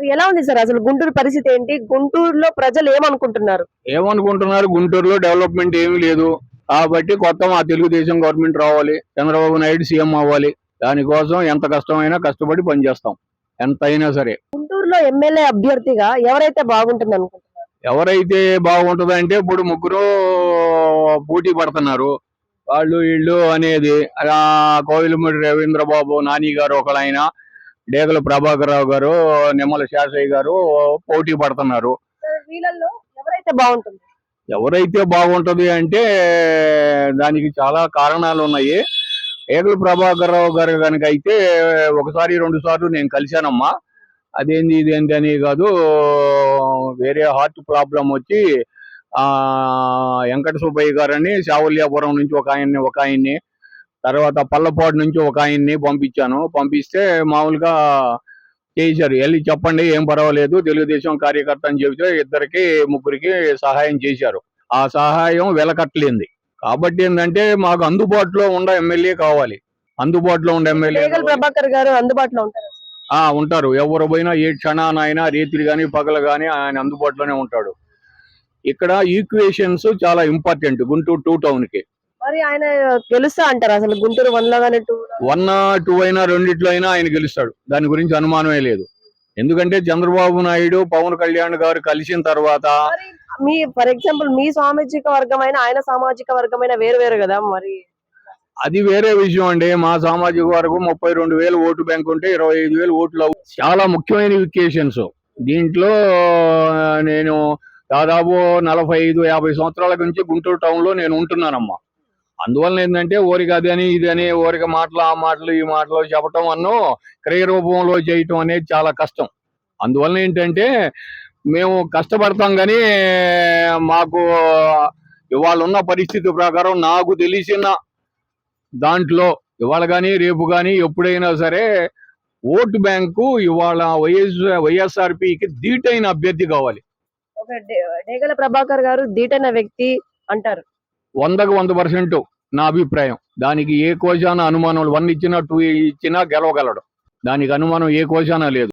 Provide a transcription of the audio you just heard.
Sir ఎలా ఉంది sir అసలు గుంటూరు పరిస్థితి ఏంటి? గుంటూరులో ప్రజలు ఏమనుకుంటున్నారు? ఏమనుకుంటున్నారు? గుంటూరులో డెవలప్మెంట్ ఏమీ లేదు. కాబట్టి కొత్త మా తెలుగుదేశం గవర్నమెంట్ రావాలి. చంద్రబాబు నాయుడు సీఎం అవ్వాలి. దానికోసం ఎంత కష్టమైనా కష్టపడి పనిచేస్తాం. ఎంత అయినా సరే. గుంటూరులో ఎమ్మెల్యే అభ్యర్థిగా ఎవరైతే బాగుంటుంది అనుకుంటున్నారు? ఎవరైతే బాగుంటుంది అంటే ఇప్పుడు ముగ్గురు పోటీ పడుతున్నారు. వాళ్ళు వీళ్ళు అనేది కోవిలమూడి రవీంద్రబాబు నాని గారు ఒకళ్ళైన డేగల ప్రభాకర్ రావు గారు నిమ్మల శాసయ్య గారు పోటీ పడుతున్నారు. వీళ్ళల్లో ఎవరైతే బాగుంటుంది? ఎవరైతే బాగుంటది అంటే దానికి చాలా కారణాలు ఉన్నాయి. ఏగుల ప్రభాకర్ రావు గారు కనుక అయితే ఒకసారి రెండు సార్లు నేను కలిశానమ్మా. అదేంది ఇదేంటి అని కాదు వేరే హార్ట్ ప్రాబ్లం వచ్చి ఆ వెంకట సుబ్బయ్య గారని శావల్యాపురం నుంచి ఒక ఆయన్ని ఒక ఆయన్ని తర్వాత పల్లపాడు నుంచి ఒక ఆయన్ని పంపించాను. పంపిస్తే మామూలుగా చేశారు వెళ్ళి చెప్పండి ఏం పర్వాలేదు తెలుగుదేశం కార్యకర్త అని చెబితే ఇద్దరికి ముగ్గురికి సహాయం చేశారు. ఆ సహాయం వెలకట్టలేంది. కాబట్టి ఏంటంటే మాకు అందుబాటులో ఉండే ఎమ్మెల్యే కావాలి. అందుబాటులో ఉండే ఎమ్మెల్యే ప్రభాకర్ గారు అందుబాటులో ఉంటారు ఆ ఉంటారు. ఎవరు పోయినా ఏ క్షణానైనా రేతిరి కానీ పగలు కానీ ఆయన అందుబాటులోనే ఉంటాడు. ఇక్కడ ఈక్వేషన్స్ చాలా ఇంపార్టెంట్ గుంటూరు టూ టౌన్కి. మరి ఆయన గెలుస్తా అంటారు అసలు గుంటూరు వన్లో కానీ టూ వన్ టూ అయినా రెండిట్లో అయినా ఆయన గెలుస్తాడు. దాని గురించి అనుమానమే లేదు. ఎందుకంటే చంద్రబాబు నాయుడు పవన్ కళ్యాణ్ గారు కలిసిన తర్వాత మీ ఫర్ ఎగ్జాంపుల్ మీ సామాజిక వర్గమైన ఆయన సామాజిక వర్గమైన వేరు వేరు కదా మరి? అది వేరే విషయం అండి. మా సామాజిక వర్గం ముప్పై రెండు వేలు ఓటు బ్యాంక్ ఉంటే ఇరవై ఐదు వేలు ఓట్లు అవు- చాలా ముఖ్యమైన ఈక్వేషన్స్ దీంట్లో నేను దాదాపు నలభై ఐదు యాభై సంవత్సరాల నుంచి గుంటూరు టౌన్లో నేను ఉంటున్నానమ్మా. అందువల్ల ఏంటంటే ఓరిక అది అని ఇది అని ఓరిక మాటలు ఆ మాటలు ఈ మాటలు చెప్పటం అన్నో క్రియ రూపంలో చేయటం అనేది చాలా కష్టం. అందువల్ల ఏంటంటే మేము కష్టపడతాం కానీ మాకు ఇవాళ ఉన్న పరిస్థితి ప్రకారం నాకు తెలిసిన దాంట్లో ఇవాళ కానీ రేపు కానీ ఎప్పుడైనా సరే ఓటు బ్యాంకు ఇవాళ వైఎస్ వైఎస్ఆర్పికి ధీటైన అభ్యర్థి కావాలి. డేగల ప్రభాకర్ గారు దీటైన వ్యక్తి అంటారు. వందకు వంద పర్సెంట్ నా అభిప్రాయం. దానికి ఏ కోశాన అనుమానం వన్ ఇచ్చినా టూ ఇచ్చినా గెలవగలడు. దానికి అనుమానం ఏ కోశాన లేదు.